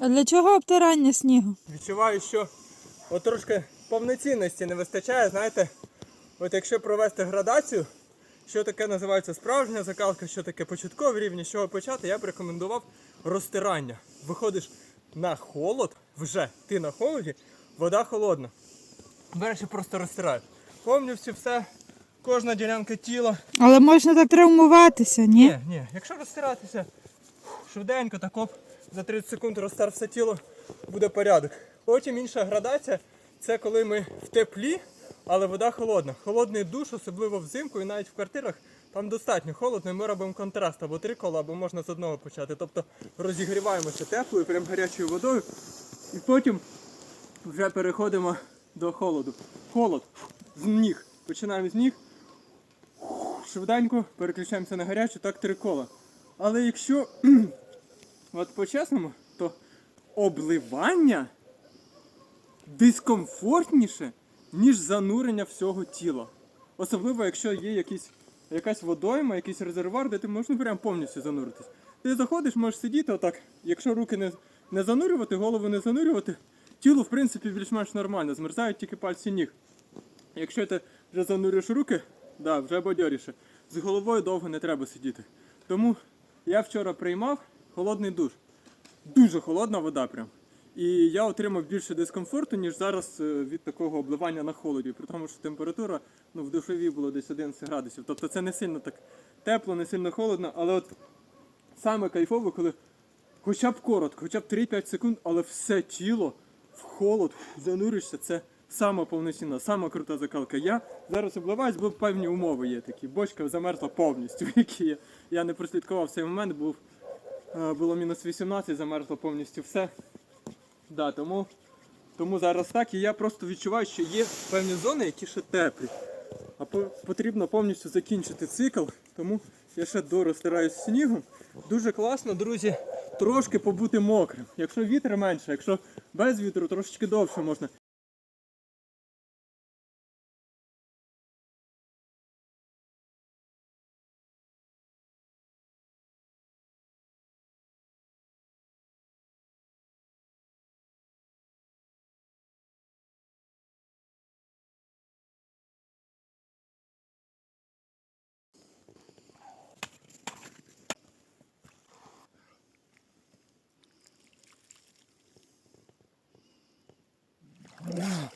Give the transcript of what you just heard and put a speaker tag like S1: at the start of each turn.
S1: А для чого обтирання снігу?
S2: Відчуваю, що от трошки повноцінності не вистачає. Знаєте, от якщо провести градацію, що таке називається справжня закалка, що таке початковий рівень, з чого почати, я б рекомендував розтирання. Виходиш на холод, вже ти на холоді, вода холодна. Береш і просто розтираєш. Повністю все, кожна ділянка тіла.
S1: Але можна так травмуватися, ні?
S2: Ні, ні, якщо розтиратися швиденько, так оп, за 30 секунд розтер все тіло, буде порядок. Потім інша градація це коли ми в теплі, але вода холодна. Холодний душ, особливо взимку і навіть в квартирах, там достатньо холодно, і ми робимо контраст або три кола, або можна з одного почати. Тобто розігріваємося теплою, прям гарячою водою, і потім вже переходимо до холоду. Холод з ніг. Починаємо з ніг, швиденько переключаємося на гарячу, так три кола. Але якщо от по-чесному, то обливання дискомфортніше, ніж занурення всього тіла. Особливо, якщо є якісь, якась водойма, якийсь резервуар, де ти можеш прям повністю зануритись. Ти заходиш, можеш сидіти отак, якщо руки не, не занурювати, голову не занурювати, тіло в принципі більш-менш нормально, змерзають тільки пальці ніг. Якщо ти вже занурюєш руки, да, вже бадьоріше. З головою довго не треба сидіти. Тому я вчора приймав холодний душ. Дуже холодна вода прям. І я отримав більше дискомфорту, ніж зараз е, від такого обливання на холоді. При тому, що температура ну, в душовій було десь 11 градусів. Тобто це не сильно так тепло, не сильно холодно, але от саме кайфово, коли хоча б коротко, хоча б 3-5 секунд, але все тіло в холод зануришся, це сама повноцінна, сама крута закалка. Я зараз обливаюсь, бо певні умови є такі. Бочка замерзла повністю, які я, я не прослідкував цей момент, був, було мінус 18, замерзло повністю все. Да, тому, тому зараз так, і я просто відчуваю, що є певні зони, які ще теплі. А по- потрібно повністю закінчити цикл, тому я ще дорозтираюсь снігом. Дуже класно, друзі, трошки побути мокрим. Якщо вітер менше, якщо без вітру трошечки довше можна. Yeah.